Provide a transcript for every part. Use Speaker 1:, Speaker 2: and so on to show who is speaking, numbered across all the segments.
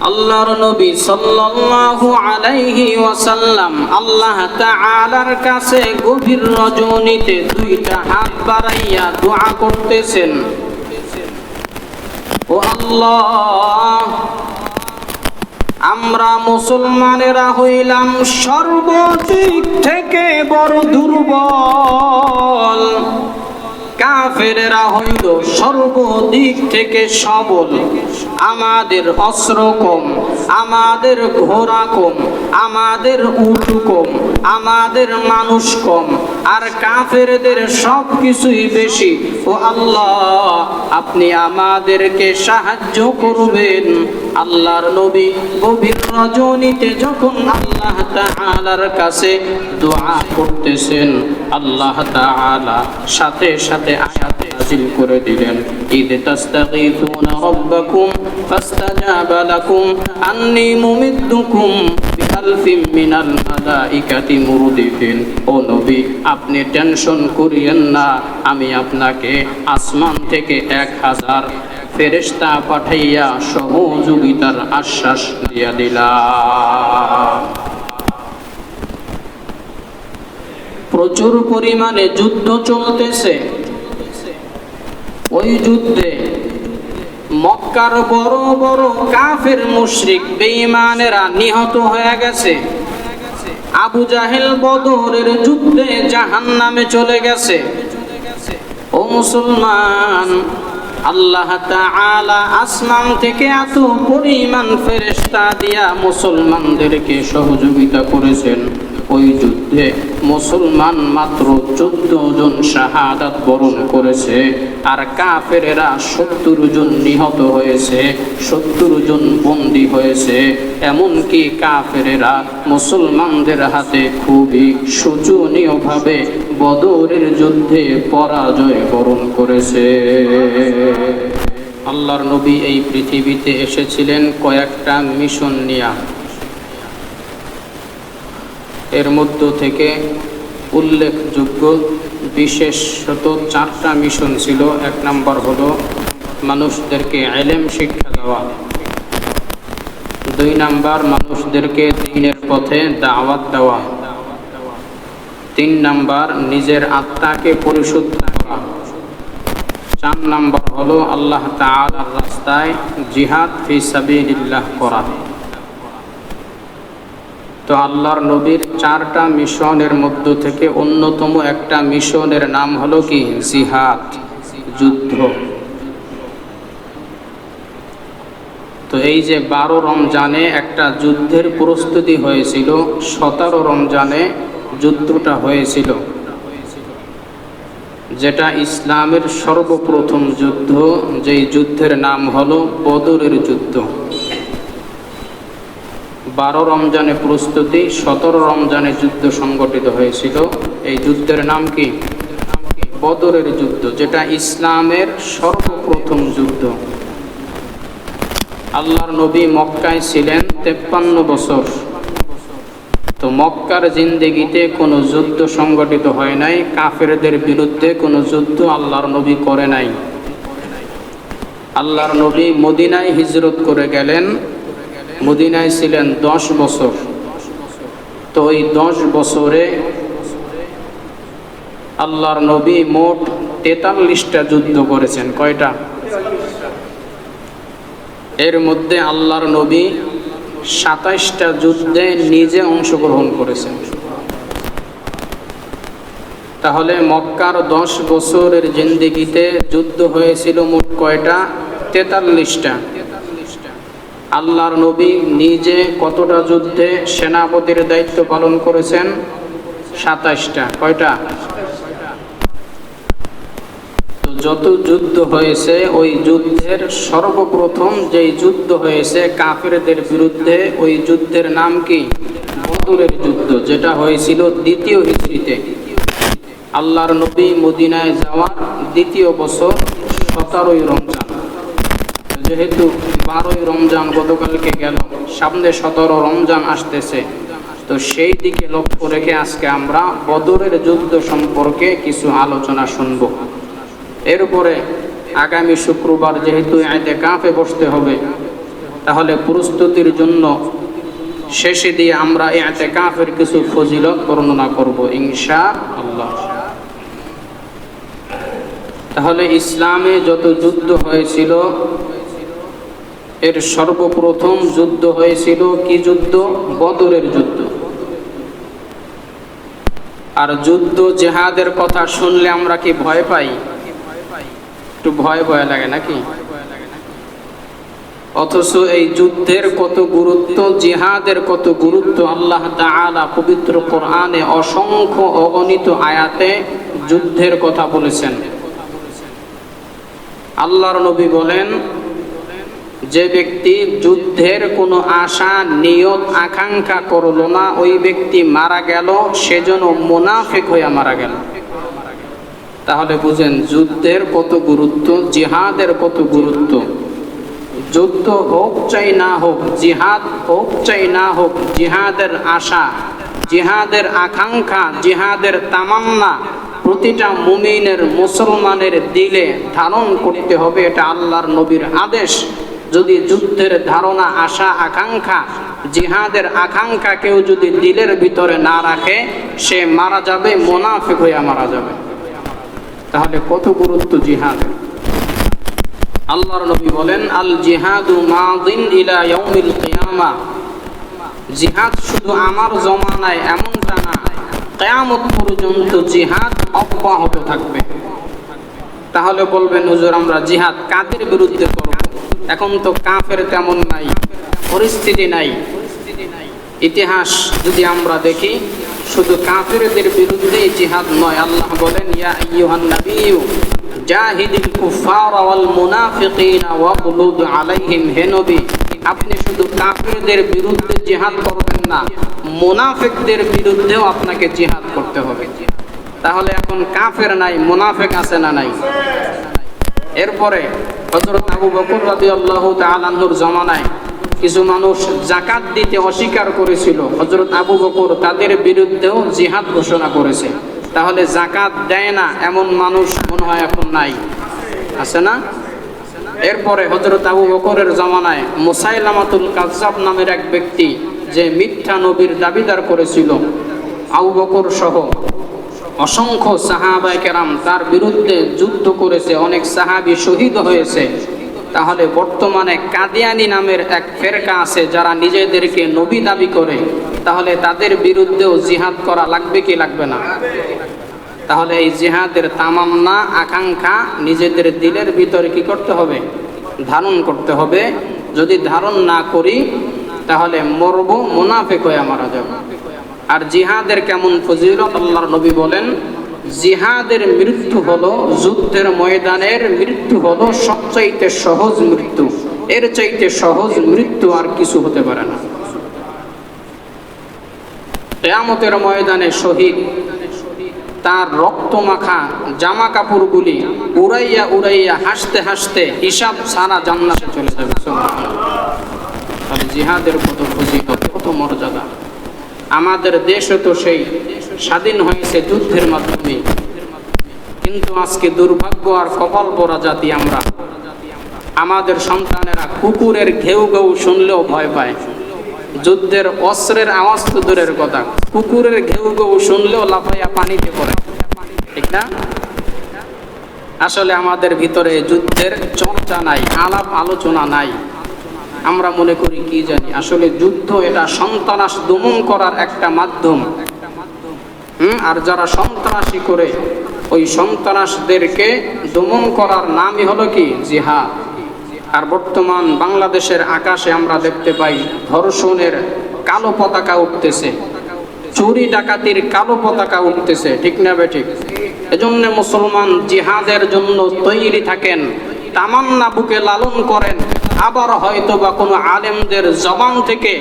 Speaker 1: আল্লাহর নবী সাল্লাল্লাহু আলাইহি ওয়াসাল্লাম আল্লাহ তাআলার কাছে গভীর রজনীতে দুইটা হাত বাড়াইয়া দোয়া করতেছেন। ও আল্লাহ, আমরা মুসলমানেরা হইলাম সর্বদিক থেকে বড় দুর্বল। কাফেরেরা হইল সর্বদিক থেকে সবল। আমাদের অস্ত্র কম, আমাদের ঘোড়া কম, আমাদের উটু কম, আমাদের মানুষ কম। আর কাফেরদের সব কিছুই বেশি। ও আল্লাহ, আপনি আমাদেরকে সাহায্য করবেন। আল্লাহর নবী গভীর রজনীতে যখন আল্লাহ তাআলার কাছে দোয়া করতেছেন, আল্লাহ তাআলা সাথে সাথে আয়াত নাযিল করে দিলেন। ইদ রাব্বাকুম লাকুম বিআলফিম মিনাল মুরদিফিন। ও নবী, আপনি টেনশন করিয়েন না, আমি আপনাকে আসমান থেকে এক হাজার ফেরেশতা পাঠাইয়া সহযোগিতার আশ্বাস দিয়া দিলাম। প্রচুর পরিমাণে যুদ্ধ চলতেছে। ওই যুদ্ধে মক্কার বড় বড় কাফের মুশরিক বেঈমানেরা নিহত হয়ে গেছে। আবু জাহেল বদরের যুদ্ধে জাহান্নামে চলে গেছে। ও মুসলমান, আল্লাহ তাআলা আসমান থেকে এত পরিমাণ ফেরেশতা দিয়া মুসলমানদেরকে সহযোগিতা করেছেন। ওই যুদ্ধে মুসলমান মাত্র চোদ্দ জন শাহাদাত বরণ করেছে, আর কাফেরেরা সত্তর জন নিহত হয়েছে, সত্তর জন বন্দী হয়েছে। এমনকি কাফেরেরা মুসলমানদের হাতে খুবই শোচনীয়ভাবে বদরের যুদ্ধে পরাজয় বরণ করেছে। আল্লাহর নবী এই পৃথিবীতে এসেছিলেন কয়েকটা মিশন নিয়া। এর মধ্য থেকে উল্লেখযোগ্য বিশেষত চারটা মিশন ছিল। এক নম্বর হলো মানুষদেরকে এলেম শিক্ষা দেওয়া। দুই নাম্বার, মানুষদেরকে দিনের পথে দাওয়াত দেওয়া। তিন নাম্বার, নিজের আত্মাকে পরিশুদ্ধ করা। চার নাম্বার হলো আল্লাহ তাআলার রাস্তায় জিহাদ ফি সাবিলিল্লাহ করা। তো আল্লাহর নবীর চারটা মিশনের মধ্য থেকে অন্যতম একটা মিশনের নাম হলো কি? জিহাদ, যুদ্ধ। তো এই যে বারো রমজানে একটা যুদ্ধের প্রস্তুতি হয়েছিল, সতেরো রমজানে যুদ্ধটা হয়েছিল, যেটা ইসলামের সর্বপ্রথম যুদ্ধ, যেই যুদ্ধের নাম হলো বদরের যুদ্ধ। বারো রমজানে প্রস্তুতি, সতেরো রমজানে যুদ্ধ সংগঠিত হয়েছিল। এই যুদ্ধের নাম কি? বদরের যুদ্ধ, যেটা ইসলামের সর্বপ্রথম যুদ্ধ। আল্লাহর নবী মক্কায় ছিলেন তেপ্পান্ন বছর। তো মক্কার জিন্দেগিতে কোনো যুদ্ধ সংগঠিত হয় নাই, কাফেরদের বিরুদ্ধে কোনো যুদ্ধ আল্লাহর নবী করে নাই। আল্লাহর নবী মদিনায় হিজরত করে গেলেন মদিনায় ছিলেন দশ বছর। তো ওই দশ বছরে আল্লাহর নবী মোট তেতাল্লিশটা যুদ্ধ করেছেন। কয়টা? এর মধ্যে আল্লাহর নবী সাতাইশটা যুদ্ধে নিজে অংশগ্রহণ করেছেন। তাহলে মক্কার দশ বছরের জিন্দিগিতে যুদ্ধ হয়েছিল মোট কয়টা? তেতাল্লিশটা। আল্লাহর নবী নিজে কতটা যুদ্ধে সেনাপতির দায়িত্ব পালন করেছেন? সাতাশটা। কয়টা? যত যুদ্ধ হয়েছে, ওই যুদ্ধের সর্বপ্রথম যেই যুদ্ধ হয়েছে কাফেরদের বিরুদ্ধে, ওই যুদ্ধের নাম কি? বদরের যুদ্ধ, যেটা হয়েছিল দ্বিতীয় হিজড়িতে। আল্লাহর নবী মদিনায় যাওয়ার দ্বিতীয় বছর সতেরোই রমজান। যেহেতু বারোই রমজান গতকালকে গেল, সামনে সতেরো রমজান আসতেছে। তো সেই দিকে লক্ষ্য রেখে আজকে আমরা বদরের যুদ্ধ সম্পর্কে কিছু আলোচনা শুনব। এরপরে আগামী শুক্রবার যেহেতু এতে কাঁপে বসতে হবে, তাহলে প্রস্তুতির জন্য শেষে দিয়ে আমরা এতে কাফের কিছু ফজিলত বর্ণনা করব ইনশা আল্লাহ তাহলে ইসলামে যত যুদ্ধ হয়েছিল এর সর্বপ্রথম যুদ্ধ হয়েছিল কি যুদ্ধ? বদরের যুদ্ধ। আর যুদ্ধ জেহাদের কথা শুনলে আমরা কি ভয় পাই? একটু ভয় ভয় লাগে নাকি? অথচ এই যুদ্ধের কত গুরুত্ব, জিহাদের কত গুরুত্ব আল্লাহ তাআলা পবিত্র কোরআনে অসংখ্য অগণিত আয়াতে যুদ্ধের কথা বলেছেন। আল্লাহর নবী বলেন যে ব্যক্তি যুদ্ধের কোনো আশা, নিয়ত, আকাঙ্ক্ষা করল না, ওই ব্যক্তি মারা গেল সেজন্য মুনাফিক হইয়া মারা গেল। তাহলে বুঝেন, যুদ্ধের কত গুরুত্ব, জিহাদের কত গুরুত্ব। যুদ্ধ হোক চাই না হোক, জিহাদ হোক চাই না হোক, জিহাদের আশা, জিহাদের আকাঙ্ক্ষা, জিহাদের তামান্না, প্রতিটা মুমিনের, মুসলমানের দিলে ধারণ করতে হবে, এটা আল্লাহর নবীর আদেশ। যদি যুদ্ধের ধারণা, আশা, আকাঙ্ক্ষা, জিহাদের আকাঙ্ক্ষা কেউ যদি দিলের ভিতরে না রাখে, সে মারা যাবে, মোনাফিক হইয়া মারা যাবে। তাহলে কত গুরুত্ব জিহাদের আল্লাহর নবী বলেন আল জিহাদু মাদিন ইলা ইয়াউমিল কিয়ামা। জিহাদ শুধু আমার জমানায় এমনটা না, কিয়ামত পর্যন্ত জিহাদ অব্যাহত থাকবে। তাহলে বলবেন, হুজুর, আমরা জিহাদ কাদের বিরুদ্ধে করব? এখন তো কাফের তেমন নাই, পরিস্থিতি নাই। ইতিহাস যদি আমরা দেখি, শুধু কাফেরদের বিরুদ্ধে জিহাদ নয়, আল্লাহ বলেন, ইয়া হে আপনি শুধু কাফেরদের বিরুদ্ধে জিহাদ করবেন না, মুনাফিকদের বিরুদ্ধেও আপনাকে জিহাদ করতে হবে। তাহলে এখন কাফের নাই, মুনাফিক আছে না নাই? এরপরে হযরত আবু বকর রাদিয়াল্লাহু তাআলা আনহুর জমানায় কিছু মানুষ জাকাত দিতে অস্বীকার করেছিল। হযরত আবু বকর তাদের বিরুদ্ধেও জিহাদ ঘোষণা করেছে। তাহলে জাকাত দেয় না এমন মানুষ মনে হয় এখন নাই। আছে না? এরপরে হজরত আবু বকরের জমানায় মুসাইলামাতুল কাজাব নামের এক ব্যক্তি যে মিথ্যা নবীর দাবিদার করেছিল, আবু বকর সহ অসংখ্য সাহাবাই কেরাম তার বিরুদ্ধে যুদ্ধ করেছে, অনেক সাহাবি শহীদ হয়েছে। তাহলে বর্তমানে কাদিয়ানি নামের এক ফেরকা আছে যারা নিজেদেরকে নবী দাবি করে। তাহলে তাদের বিরুদ্ধেও জিহাদ করা লাগবে কি লাগবে না? তাহলে এই জিহাদের তামান্না, আকাঙ্ক্ষা নিজেদের দিলের ভিতরে কি করতে হবে? ধারণ করতে হবে। যদি ধারণ না করি, তাহলে মরব, মুনাফেক হয়ে মারা যাব। আর জিহাদের কেমন ফজিলত আল্লাহর নবী বলেন, জিহাদের মৃত্যু হলো যুদ্ধের ময়দানের মৃত্যু হলো সবচাইতে সহজ মৃত্যু। এর চাইতে সহজ মৃত্যু আর কিছু হতে পারে না। কেয়ামতের ময়দানে শহীদ, তার রক্তমাখা জামা কাপড়গুলি উড়াইয়া উড়াইয়া হাসতে হাসতে হিসাব সারা জান্নাতে চলে যাবে। জিহাদের কত ফজিলত, কত মর্যাদা। আমাদের দেশও তো সেই স্বাধীন হয়েছে যুদ্ধের মাধ্যমে। কিন্তু আজকে দুর্ভাগ্য আর কপাল পরা জাতি আমরা। আমাদের সন্তানেরা কুকুরের ঘেউ ঘেউ শুনলেও ভয় পায়। যুদ্ধের অস্ত্রের আওয়াজ তো দূরের কথা। কুকুরের ঘেউ ঘেউ শুনলেও লাফাইয়া পানিতে পড়ে। ঠিক না? আসলে আমাদের ভিতরে যুদ্ধের চর্চা নাই, আলাপ আলোচনা নাই। আমরা মনে করি কি জানি? আসলে যুদ্ধ এটা সন্ত্রাস দমন করার একটা মাধ্যম। হুম? আর যারা সন্ত্রাসী করে, ওই সন্ত্রাসদেরকে দমন করার নামই হলো কি? জিহাদ। আর বর্তমান বাংলাদেশের আকাশে আমরা দেখতে পাই, ধর্ষণের কালো পতাকা উঠতেছে। চুরি ডাকাতির কালো পতাকা উঠতেছে, ঠিক না বে ঠিক? এজন্য মুসলমান জিহাদের জন্য তৈরি থাকেন, তামান্না বুকে লালন করেন আবার হয়তো বা কোনো আলেমদের জবান থেকে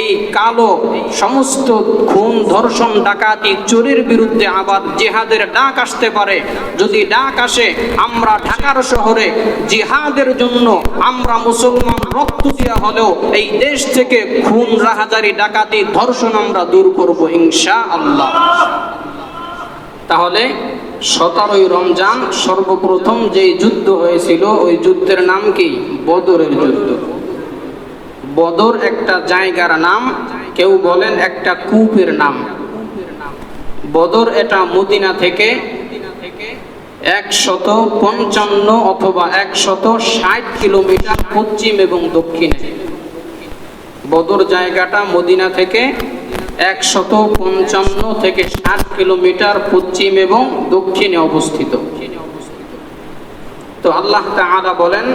Speaker 1: এই কালো সমস্ত খুন, ধর্ষণ, ডাকাতি, চুরির বিরুদ্ধে আবার জেহাদের ডাক আসতে পারে। যদি ডাক আসে, আমরা ঢাকার শহরে জিহাদের জন্য আমরা মুসলমান রক্ত দিয়া হলেও এই দেশ থেকে খুন, রাহাজারি, ডাকাতি, ধর্ষণ আমরা দূর করব ইনশা আল্লাহ তাহলে সতেরোই রমজান সর্বপ্রথম যে যুদ্ধ হয়েছিল, ওই যুদ্ধের নাম কি? বদরের যুদ্ধ। বদর একটা জায়গার নাম, কেউ বলেন একটা কূপের নাম। বদর এটা মদিনা থেকে একশত পঞ্চান্ন অথবা একশত ষাট কিলোমিটার পশ্চিম এবং দক্ষিণে। বদর জায়গাটা মদিনা থেকে একশত পঞ্চান্ন থেকে ষাট কিলোমিটার পশ্চিম এবং দক্ষিণে অবস্থিত। তো আল্লাহ তাআলা বলেন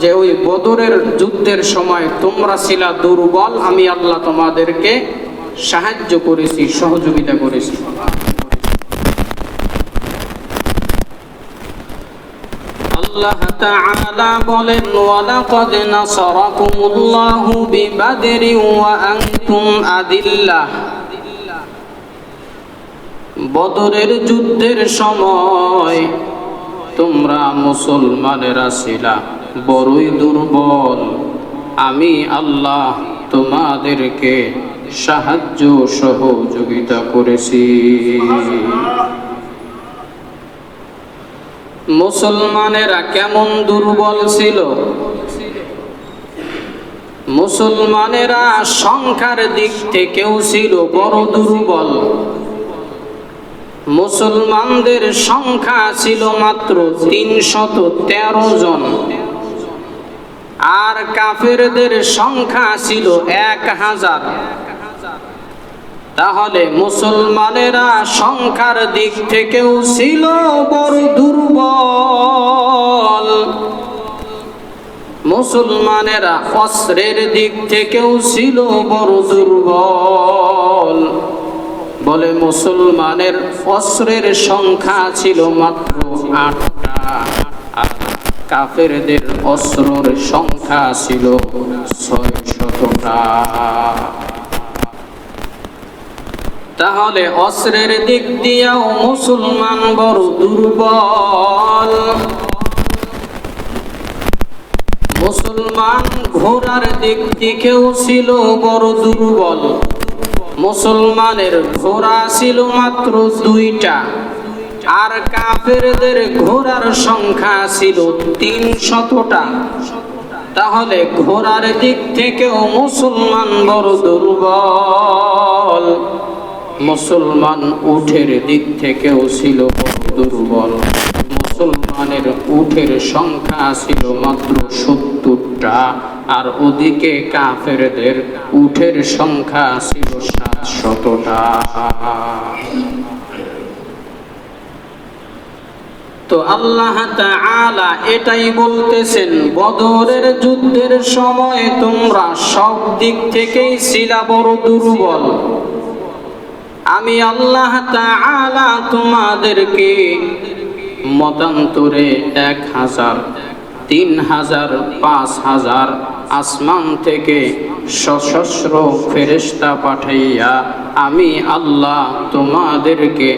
Speaker 1: যে ওই বদরের যুদ্ধের সময় তোমরা ছিলা দুর্বল, আমি আল্লাহ তোমাদেরকে সাহায্য করেছি, সহযোগিতা করেছি। আল্লাহ তাআলা বলেন নাসারাকুমুল্লাহু বিবাদরিন ওয়া আনতুম আদিল্লাহ বদরের যুদ্ধের সময় তোমরা মুসলমানেরা ছিলা, বড়ই দুর্বল। আমি আল্লাহ তোমাদেরকে সাহায্য সহযোগিতা করেছি। মুসলমানেরা কেমন দুর্বল ছিল? মুসলমানেরা সংখ্যার দিক থেকেও ছিল বড় দুর্বল। মুসলমানদের সংখ্যা ছিল মাত্র তিনশত তেরো জন। আর কাফেরদের সংখ্যা ছিল এক হাজার। তাহলে মুসলমানেরা সংখ্যার দিক থেকেও ছিল বড় দুর্বল। মুসলমানেরা অস্ত্রের দিক থেকেও ছিল বড় দুর্বল। বলে মুসলমানের অস্ত্রের সংখ্যা ছিল মাত্র আটটা। কাফেরদের অস্ত্রের সংখ্যা ছিল ছয় শতটা তাহলে অস্ত্রের দিক দিয়েও মুসলমান বড় দুর্বল। মুসলমান ঘোড়ার দিক থেকেও ছিল বড় দুর্বল। মুসলমানের ঘোড়া ছিল মাত্র দুইটা। আর কাফেরদের ঘোড়ার সংখ্যা ছিল তিন শতটা তাহলে ঘোড়ার দিক থেকেও মুসলমান বড় দুর্বল। মুসলমান উঠের দিক থেকেও ছিল দুর্বল। মুসলমানের উঠের সংখ্যা ছিল মাত্র সত্তরটা, আর ওদিকে কাফেরদের উঠের সংখ্যা ছিল সাতশতটা। তো আল্লাহ তাআলা এটাই বলতেছেন, বদরের যুদ্ধের সময় তোমরা সব দিক থেকেই ছিলা বড় দুর্বল। আমি আল্লাহ তাআলা তোমাদেরকে মতান্তরে এক হাজার, তিন হাজার, পাঁচ হাজার আসমান থেকে সশস্ত্র ফেরেস্তা পাঠাইয়া আমি আল্লাহ তোমাদেরকে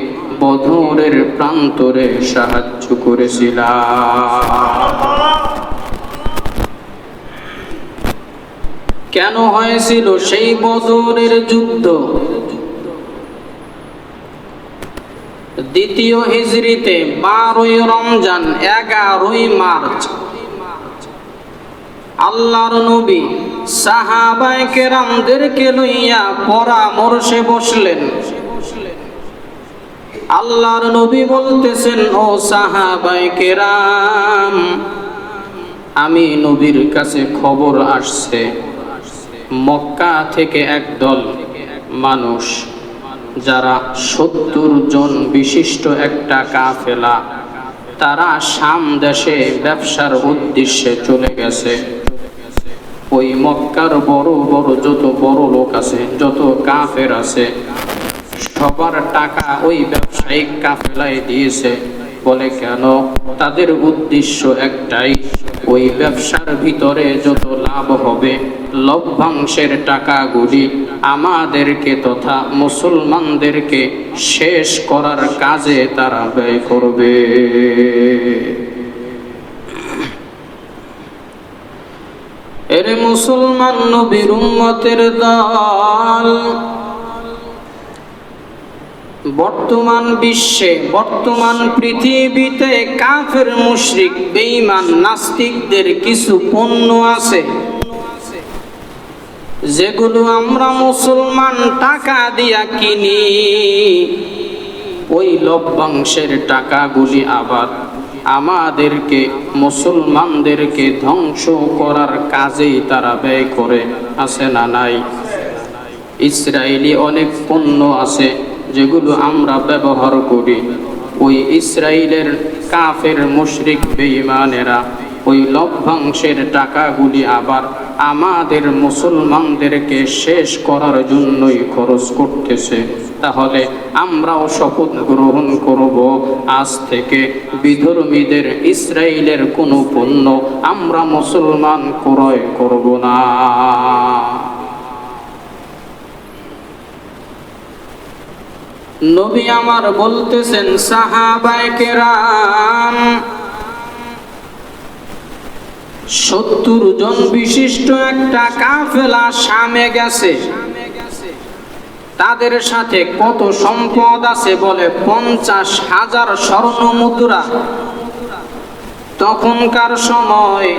Speaker 1: বধুরের প্রান্তরে সাহায্য করেছিলাম। কেন হয়েছিল সেই বদরের যুদ্ধ? দ্বিতীয় হিজরিতে বারোই রমজান, এগারোই মার্চ। আল্লাহর নবী সাহাবায় কেরামদেরকে লইয়া পরামর্শে বসলেন। আল্লাহর নবী বলতেছেন, ও সাহাবায় কেরাম, আমি নবীর কাছে খবর আসছে। মক্কা থেকে একদল মানুষ যারা সত্তর জন বিশিষ্ট একটা কাফেলা, তারা শাম দেশে ব্যবসার উদ্দেশ্যে চলে গেছে। ওই মক্কার বড় বড় যত বড় লোক আছে, যত কাফের আছে, সবার টাকা ওই ব্যবসায়িক কাফেলায় দিয়েছে। বলে কেন? তাদের উদ্দেশ্য একটাই, ওই ব্যবসার ভিতরে যত লাভ হবে, লভ্যাংশের টাকাগুলি আমাদেরকে তথা মুসলমানদেরকে শেষ করার কাজে তারা ব্যয় করবে। এরে মুসলমান নবীর উম্মতের দল বর্তমান বিশ্বে, বর্তমান পৃথিবীতে কাফের, মুশরিক, বেঈমান, নাস্তিকদের কিছু পণ্য আছে। যেগুলো আমরা মুসলমান টাকা দিয়া কিনি। ওই লভ্যাংশের টাকাগুলি আবার আমাদেরকে, মুসলমানদেরকে ধ্বংস করার কাজেই তারা ব্যয় করে, আছে না নাই? ইসরায়েলি অনেক পণ্য আছে। যেগুলো আমরা ব্যবহার করি। ওই ইসরায়েলের কাফের মুশরিক বেঈমানেরা, ওই লভ্যাংশের টাকাগুলি আবার আমাদের মুসলমানদেরকে শেষ করার জন্যই খরচ করতেছে। তাহলে আমরাও শপথ গ্রহণ করব, আজ থেকে বিধর্মীদের ইসরায়েলের কোনো পণ্য আমরা মুসলমান ক্রয় করব না। নবী আমার বলতেছেন, সাহাবায়ে কেরাম, সত্তর জন বিশিষ্ট একটা কাফেলা সামে গেছে। তাদের সাথে কত সম্পদ আছে বলে পঞ্চাশ হাজার স্বর্ণ মুদ্রা। তখনকার সময়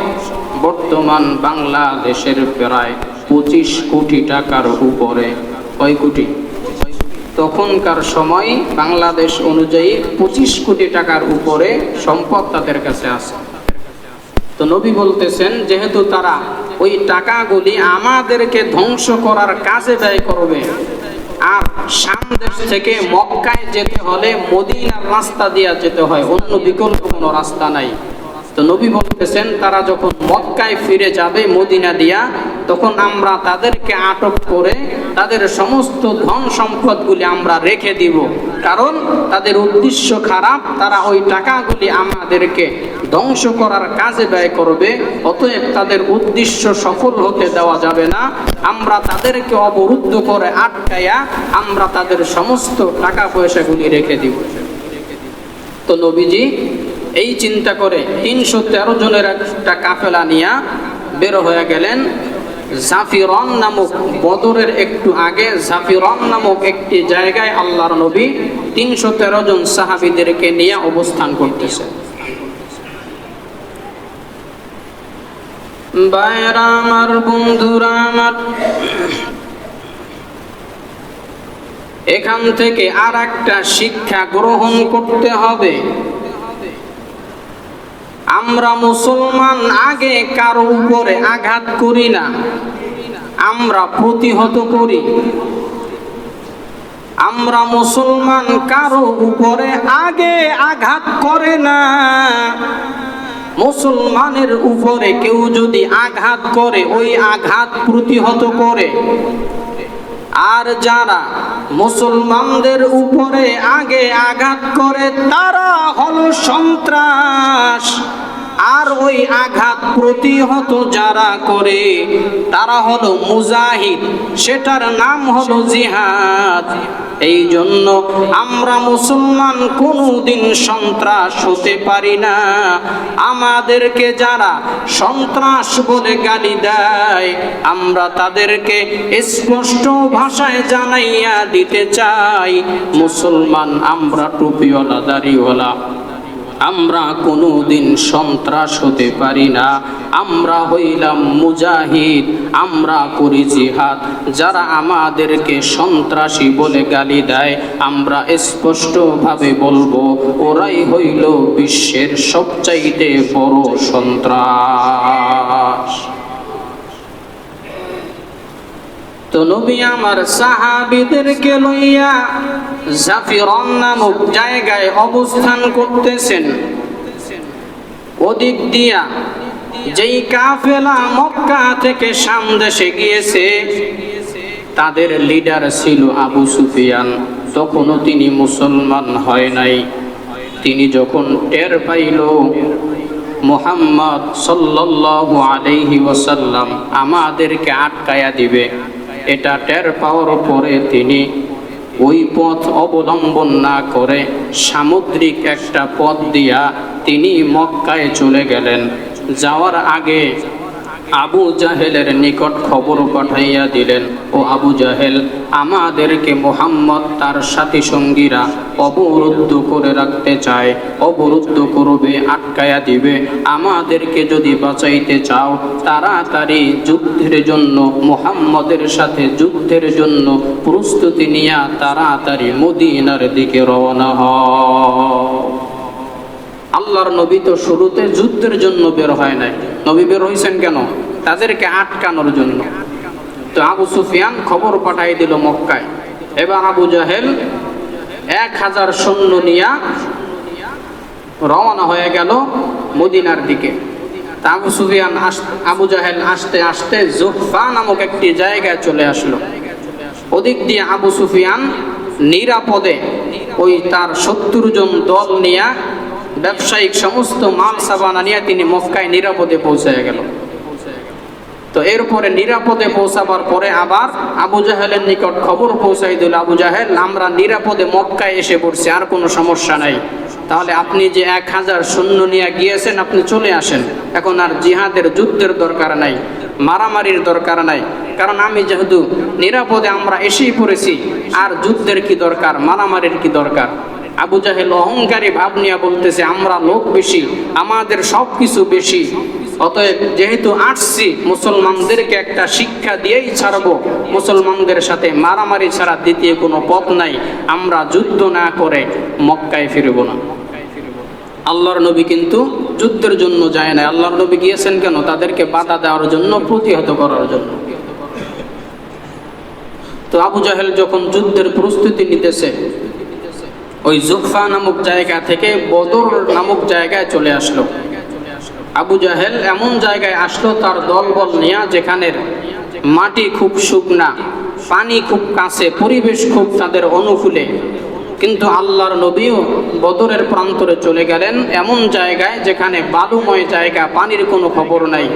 Speaker 1: বর্তমান বাংলাদেশের প্রায় পঁচিশ কোটি টাকার উপরে। কয় কোটি? তখনকার সময় বাংলাদেশ অনুযায়ী পঁচিশ কোটি টাকার উপরে সম্পদ তাদের কাছে আছে। তো নবী বলতেছেন, যেহেতু তারা ওই টাকাগুলি আমাদেরকে ধ্বংস করার কাজে ব্যয় করবে, আর শাম দেশ থেকে মক্কায় যেতে হলে মদিনার রাস্তা দিয়া যেতে হয়, অন্য বিকল্প কোনো রাস্তা নাই। তো নবী বলতেছেন, তারা যখন মক্কায় ফিরে যাবে মদিনা দিয়া, তখন আমরা তাদেরকে আটক করে তাদের সমস্ত ধন সম্পদগুলি আমরা রেখে দিব। কারণ তাদের উদ্দেশ্য খারাপ, তারা ওই টাকাগুলি আমাদেরকে ধ্বংস করার কাজে ব্যয় করবে, অতএব তাদের উদ্দেশ্য সফল হতে দেওয়া যাবে না। আমরা তাদেরকে অবরুদ্ধ করে আটকাইয়া আমরা তাদের সমস্ত টাকা পয়সাগুলি রেখে দিব। তো নবীজি এই চিন্তা করে তিনশো তেরো জনের একটা কাফেলা নিয়া বের হয়ে গেলেন। জাফিরন নামক বদরের একটু আগে, জাফিরন নামক একটি জায়গায় আল্লাহর নবী তিনশো তেরো জন সাহাবিদেরকে নিয়ে অবস্থান করতেছে বাইরা আমার বন্ধুরা আমার, এখান থেকে আর একটা শিক্ষা গ্রহণ করতে হবে। আমরা মুসলমান আগে কারও উপরে আঘাত করি না। আমরা প্রতিহত করি। আমরা মুসলমান কারও উপরে আগে আঘাত করে না। মুসলমানের উপরে কেউ যদি আঘাত করে, ওই আঘাত প্রতিহত করে। আর যারা মুসলমানদের উপরে আগে আঘাত করে তারা হল সন্ত্রাস। আর ওই আঘাত প্রতিহত যারা করে, তারা হলো মুজাহিদ। সেটার নাম হলো জিহাদ। এই জন্য আমরা মুসলমান কোনোদিন সন্ত্রাস হতে পারি না। আমাদেরকে যারা সন্ত্রাস বলে গালি দেয়, আমরা তাদেরকে স্পষ্ট ভাষায় জানাইয়া দিতে চাই। মুসলমান আমরা টুপিওয়ালা, দাড়িওয়ালা। আমরা কোনো দিন সন্ত্রাস হতে পারি না। আমরা হইলাম মুজাহিদ, আমরা করি জিহাদ। যারা আমাদেরকে সন্ত্রাসী বলে গালি দেয়, আমরা স্পষ্টভাবে বলব, ওরাই হইল বিশ্বের সবচাইতে বড় সন্ত্রাস। তো নবী আমার সাহাবিদেরকে লইয়া জাফিরন নামক জায়গায় অবস্থান করতেছেন। ওদিক দিয়া যেই কাফেলা মক্কা থেকে সামদেশে গিয়েছে, তাদের লিডার ছিল আবু সুফিয়ান। তখনও তিনি মুসলমান হয় নাই। তিনি যখন টের পাইল, মোহাম্মদ সাল্লাল্লাহু আলাইহি ওয়াসাল্লাম আমাদেরকে আটকায়া দিবে। এটা টের পাওয়ার পরে তিনি ওই পথ অবলম্বন না করে সামুদ্রিক একটা পথ দিয়া তিনি মক্কায় চলে গেলেন। যাওয়ার আগে আবু জাহেলের নিকট খবর পাঠাইয়া দিলেন, ও আবু জাহেল, আমাদেরকে মোহাম্মদ তার সাথী সঙ্গীরা অবরুদ্ধ করে রাখতে চায়, অবরুদ্ধ করবে, আটকায়া দিবে। আমাদেরকে যদি বাঁচাইতে চাও, তাড়াতাড়ি যুদ্ধের জন্য, মোহাম্মদের সাথে যুদ্ধের জন্য প্রস্তুতি নিয়ে তাড়াতাড়ি মদিনার দিকে রওনা হও। আল্লাহর নবী তো শুরুতে যুদ্ধের জন্য বের হয় নাই। নবী বের হয়েছেন কেন? তাদেরকে আটকানোর জন্য। তো আবু সুফিয়ান খবর পাঠাই দিল মক্কায়। এবার আবু জাহেল এক হাজার সৈন্য নিয়া রওনা হয়ে গেল মদিনার দিকে। আবু সুফিয়ান আবু জাহেল আসতে আসতে জুহফা নামক একটি জায়গায় চলে আসলো। ওদিক দিয়ে আবু সুফিয়ান নিরাপদে ওই তার সত্তর জন দল নিয়া ব্যবসায়িক সমস্ত মাল সাবানা নিয়ে তিনি মক্কায় নিরাপদে পৌঁছে গেল। তো এরপরে নিরাপদে পৌঁছাবার পরে আবার আবু জাহেলের নিকট খবর পৌঁছাই দিল, আবু জাহেল, আমরা নিরাপদে মক্কায় এসে পড়ছি, আর কোনো সমস্যা নাই। তাহলে আপনি যে এক হাজার শূন্য নিয়ে গিয়েছেন, আপনি চলে আসেন। এখন আর জিহাদের যুদ্ধের দরকার নাই, মারামারির দরকার নাই। কারণ আমি যেহেতু নিরাপদে আমরা এসেই পড়েছি, আর যুদ্ধের কি দরকার, মারামারির কি দরকার? আবু জাহেল অহংকারী ভাব নিয়ে বলতেছে, আমরা লোক বেশি, আমাদের সব কিছু বেশি। অতএব যেহেতু আসছি, মুসলমানদেরকে একটা শিক্ষা দিয়েই ছাড়বো। মুসলমানদের সাথে মারামারি ছাড়া দ্বিতীয় কোনো পথ নাই। আমরা যুদ্ধ না করে মক্কায় ফিরব না। আল্লাহর নবী কিন্তু যুদ্ধের জন্য যায় না আল্লাহর নবী গিয়েছেন কেন? তাদেরকে বাধা দেওয়ার জন্য, প্রতিহত করার জন্য। তো আবু জাহেল যখন যুদ্ধের প্রস্তুতি নিতেছে ওই জুফা নামক জায়গা থেকে বদর নামক জায়গায় চলে আসলো। আবু জাহেল এমন জায়গায় আসলো তার দলবল নিয়ে যেখানের মাটি খুব শুকনা, পানি খুব কাছে, পরিবেশ খুব তাদের অনুকূলে। কিন্তু আল্লাহর নবীও বদরের প্রান্তরে চলে গেলেন এমন জায়গায় যেখানে বালুময় জায়গা, পানির কোনো খবর নাই,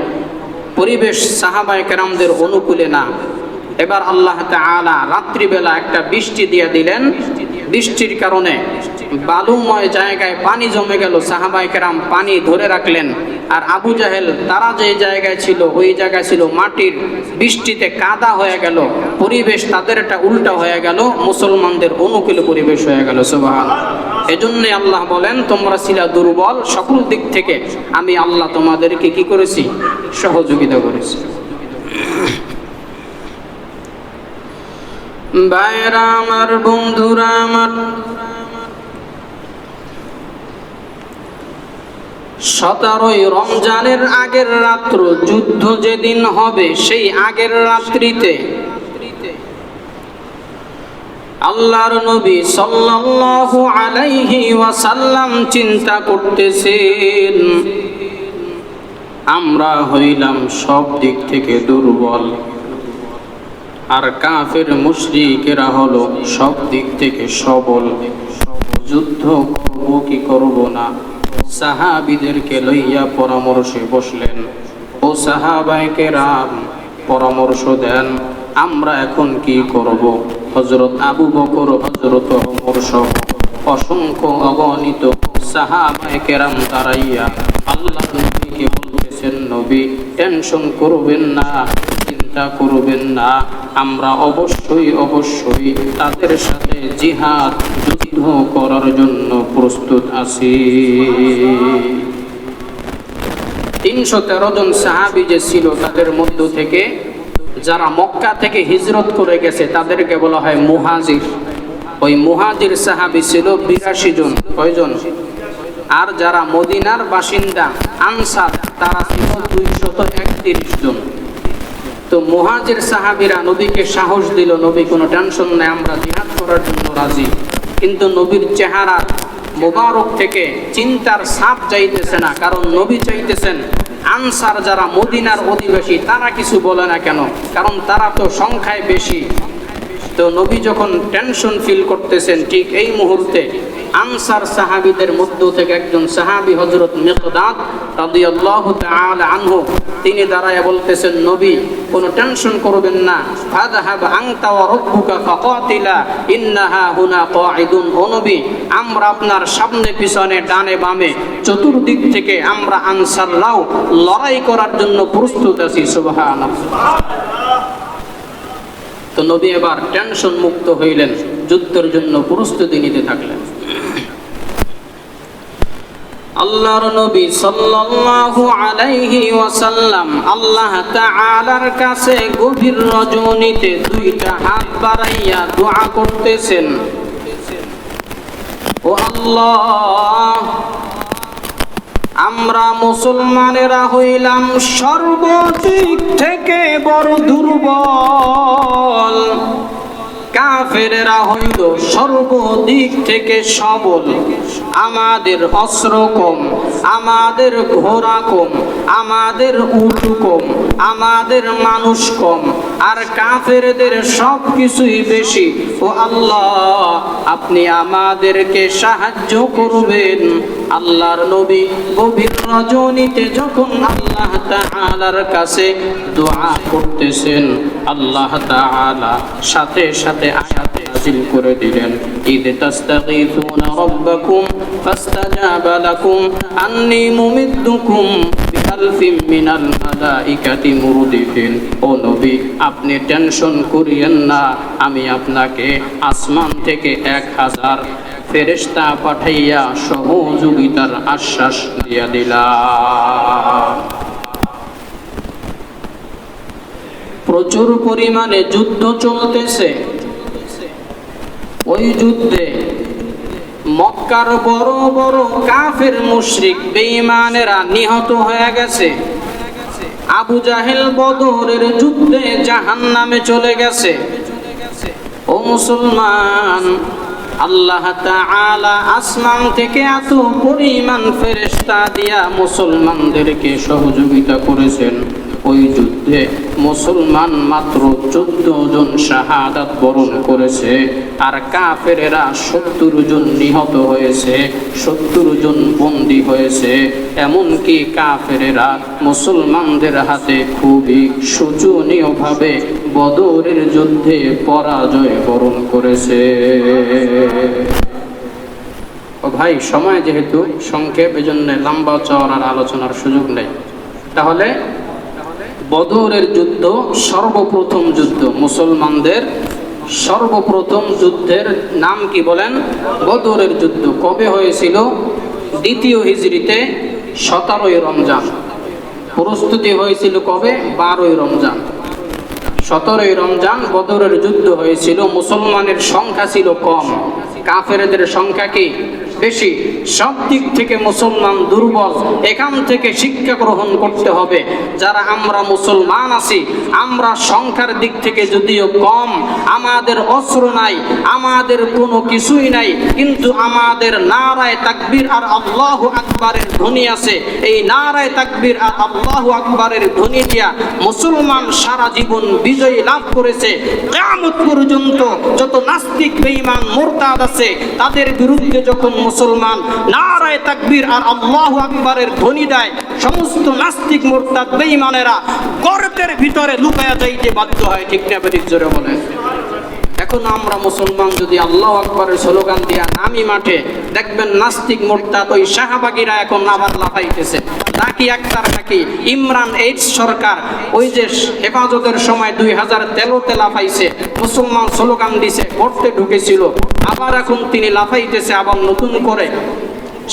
Speaker 1: পরিবেশ সাহাবায় কেরামদের অনুকূলে না। এবার আল্লাহ তাআলা রাত্রিবেলা একটা বৃষ্টি দিয়ে দিলেন বৃষ্টির কারণে বালুময় জায়গায় পানি জমে গেল। সাহাবাই কেরাম পানি ধরে রাখলেন। আর আবু জাহেল, তারা যে জায়গায় ছিল, ওই জায়গায় ছিল মাটির বৃষ্টিতে কাদা হয়ে গেল। পরিবেশ তাদের একটা উল্টা হয়ে গেল। মুসলমানদের অনুকূল পরিবেশ হয়ে গেল। সুবাহান এজন্য আল্লাহ বলেন, তোমরা ছিলা দুর্বল। সকল দিক থেকে আমি আল্লাহ তোমাদেরকে কি করেছি? সহযোগিতা করেছি। ভাইরা আমার, বন্ধুরা আমার। সতেরোই রমজানের আগের রাত্র, যুদ্ধ যেদিন হবে, সেই আগের রাত্রিতে আল্লাহর নবী সাল্লাল্লাহু আলাইহি ওয়াসাল্লাম চিন্তা করতেছেন, আমরা হইলাম সব দিক থেকে দুর্বল। আর কাফের মুশরিকেরা হলো সব দিক থেকে সবল। যুদ্ধ করব কি করব না? সাহাবিদেরকে লইয়া পরামর্শে বসলেন। ও সাহাবাইকে রাম পরামর্শ দেন, আমরা এখন কি করব? হজরত আবু বকর হজরত অমর সহ অসংখ্য অগণিত সাহাবায়ে কেরাম দাঁড়াইয়া আল্লাহ নবীকে বলতেছেন, নবী, টেনশন করবেন না। চিন্তা করবেন না। আমরা অবশ্যই অবশ্যই তাদের সাথে জিহাদ যুদ্ধ করার জন্য প্রস্তুত আছি। তিনশো তেরো জন সাহাবি যে ছিল তাদের মধ্য থেকে, যারা মক্কা থেকে হিজরত করে গেছে, তাদেরকে বলা হয় মুহাজির। ওই মুহাজির সাহাবি ছিল বিরাশি জন কয়জন আর যারা মদিনার বাসিন্দা, আনসার, তারা ছিল দুইশত একত্রিশ জন। তো মহাজের সাহাবিরা নবীকে সাহস দিল, নবী কোনো টেনশন নেই, আমরা জিহাদ করার জন্য রাজি। কিন্তু নবীর চেহারা মোবারক থেকে চিন্তার সাপ চাইতেছে না, কারণ নবী চাইতেছেন আনসার যারা মদিনার অধিবাসী, তারা কিছু বলে না কেন? কারণ তারা তো সংখ্যায় বেশি। তো নবী যখন টেনশন ফিল করতেছেন ঠিক এই মুহূর্তে, আনসার সাহাবীদের মধ্য থেকে একজন সাহাবী হজরত মিকদাদ আনহু, তিনি দাঁড়ায় বলতেছেন, নবী, কোনো টেনশন করবেন না। ইন্নাহা হুনা আমরা আপনার সামনে পিছনে, ডানে বামে, চতুর্দিক থেকে আমরা লড়াই করার জন্য প্রস্তুত আছি, সুবহানাল্লাহ। তো নবী এবার টেনশন মুক্ত হইলেন, যুদ্ধের জন্য প্রস্তুতি নিতে থাকলেন। আল্লাহর নবী সাল্লাল্লাহু আলাইহি ওয়াসাল্লাম আল্লাহ তাআলার কাছে গভীর রজনীতে দুইটা হাত বাড়াইয়া দোয়া করতেছেন। ও আল্লাহ! আমরা মুসলমানেরা হইলাম সর্বদিক থেকে বড় দুর্বল। কাফেরেরা হইল সর্বদিক থেকে সবল। আমাদের অস্ত্র কম, আমাদের ঘোড়া কম, আমাদের উট কম, আমাদের মানুষ কম। আর কাফেরদের সব কিছুই বেশি। ও আল্লাহ, আপনি আমাদেরকে সাহায্য করবেন। আল্লাহর নবী গভীর রজনীতে যখন আল্লাহ তাআলার কাছে দোয়া করতেছেন, আল্লাহ তাআলা সাথে সাথে আয়াত নাযিল করে দিলেন, ইদ তাস্তাগীথুনা রাব্বাকুম ফাস্তাজাবা লাকুম, আন্নী মুমিদ্দুকুম বিআলফিম মিনাল মালাইকাতি মুরদিফিন। ও নবী, আপনি টেনশন করিয়েন না, আমি আপনাকে আসমান থেকে এক হাজার ফেরেশতা পাঠাইয়া সহযোগিতার আশ্বাস দিয়া দিলা। প্রচুর পরিমাণে যুদ্ধ চলতেছে। ওই যুদ্ধে মক্কার বড় বড় কাফের মুশরিক বেঈমানেরা নিহত হয়ে গেছে। আবু জাহেল বদরের যুদ্ধে জাহান্নামে চলে গেছে। ও মুসলমান আল্লাহ আসমান থেকে এত পরিমাণ ফেরেশতা দিয়া মুসলমানদেরকে সহযোগিতা করেছেন। ওই যুদ্ধে মুসলমান মাত্র চোদ্দ জন শাহাদাত বরণ করেছে আর কাফেরেরা সত্তর জন নিহত হয়েছে সত্তর জন বন্দী হয়েছে। এমনকি কাফেরেরা মুসলমানদের হাতে খুবই শোচনীয়ভাবে বদরের যুদ্ধে পরাজয় বরণ করেছে। ভাই, সময় যেহেতু, সংক্ষেপ এই এজন্য লম্বা চওড়ার আলোচনার সুযোগ নেই। তাহলে বদরের যুদ্ধ সর্বপ্রথম যুদ্ধ। মুসলমানদের সর্বপ্রথম যুদ্ধের নাম কি বলেন? বদরের যুদ্ধ কবে হয়েছিল? দ্বিতীয় হিজড়িতে সতেরোই রমজান। প্রস্তুতি হয়েছিল কবে? বারোই রমজান। সতেরোই রমজান বদরের যুদ্ধ হয়েছিল মুসলমানের সংখ্যা ছিল কম। কাফেরদের সংখ্যা কি? বেশি। সব দিক থেকে মুসলমান দুর্বল, এখান থেকে শিক্ষা গ্রহণ করতে হবে। যারা আমরা মুসলমান আছি, আমরা সংখ্যার দিক থেকে যদিও কম, আমাদের অস্ত্র নাই, আমাদের কোনো কিছুই নাই, কিন্তু আমাদের নারায় তাকবির আর আল্লাহ আকবারের ধ্বনি আছে। এই নারায় তাকবির আর আল্লাহ আকবারের ধ্বনি দিয়া মুসলমান সারা জীবন বিজয়ী লাভ করেছে। কিয়ামত পর্যন্ত যত নাস্তিক, বেঈমান, মুরতাদ আছে, তাদের বিরুদ্ধে যখন মুসলমান নারায় তাকবীর আর আল্লাহু আকবরের ধ্বনি দেয়। সমস্ত নাস্তিক, মুরতাদ, বেঈমানেরা গর্তের ভিতরে লুকায়া যাইতে বাধ্য হয়। ঠিক না জোরে বলে এখন আমরা মুসলমান যদি আল্লাহ আকবরের স্লোগান দিয়া নামি মাঠে, দেখবেন নাস্তিক মোর্তা ওই শাহবাগীরা এখন আবার লাফাইতেছে। নাকি একটার নাকি ইমরান এইডস সরকার ওই যে হেফাজতের সময় দুই হাজার তেরোতে লাফাইছে, মুসলমান স্লোগান দিছে করতে ঢুকেছিল, আবার এখন তিনি লাফাইতেছে, আবার নতুন করে।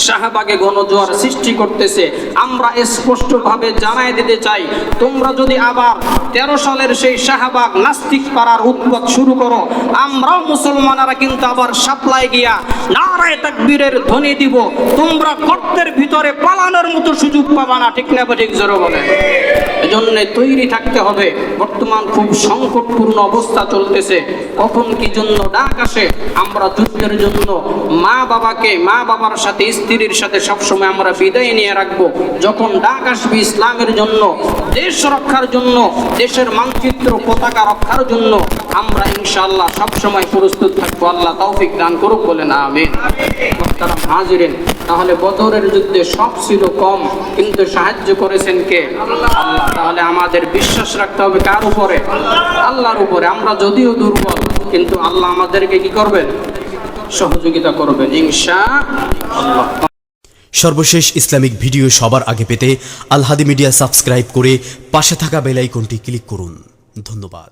Speaker 1: শাহবাগে গণজোয়ার সৃষ্টি করতেছে। আমরা স্পষ্টভাবে জানাই দিতে চাই, তোমরা যদি আবার তেরো সালের সেই শাহবাগ নাস্তিক পাড়ার উৎপাদ শুরু করো, আমরাও মুসলমানেরা কিন্তু আবার সাপ্লাই গিয়া নারায় তাকবীরের ধ্বনি দিব। তোমরা গর্তের ভিতরে পালানোর মতো সুযোগ পাবা না, ঠিক না ঠিক জোর বলে এজন্য তৈরি থাকতে হবে। বর্তমান খুব সংকটপূর্ণ অবস্থা চলতেছে। কখন কি জন্য ডাক আসে? আমরা যুদ্ধের জন্য মা বাবাকে, মা বাবার সাথে, স্ত্রীর সাথে সবসময় আমরা বিদায় নিয়ে রাখব। যখন ডাক আসবে ইসলামের জন্য, দেশ রক্ষার জন্য, দেশের মানচিত্র পতাকা রক্ষার জন্য আমরা ইনশাআল্লাহ সবসময় প্রস্তুত থাকব। আল্লাহ তৌফিক দান করুক বলেন, আমিন। মোহতারাম হাজিরেন, তাহলে বদরের যুদ্ধে সব ছিল কম, কিন্তু সাহায্য করেছেন কে? আল্লাহ, তাহলে আমাদের বিশ্বাস রাখতে হবে কার উপরে? আল্লাহর উপরে। আমরা যদিও দুর্বল, কিন্তু আল্লাহ আমাদেরকে কি করবেন? সহযোগিতা করবেন, ইনশা আল্লাহ।
Speaker 2: সর্বশেষ ইসলামিক ভিডিও সবার আগে পেতে আলহাদি মিডিয়া সাবস্ক্রাইব করে পাশে থাকা বেল আইকনটি ক্লিক করুন। ধন্যবাদ।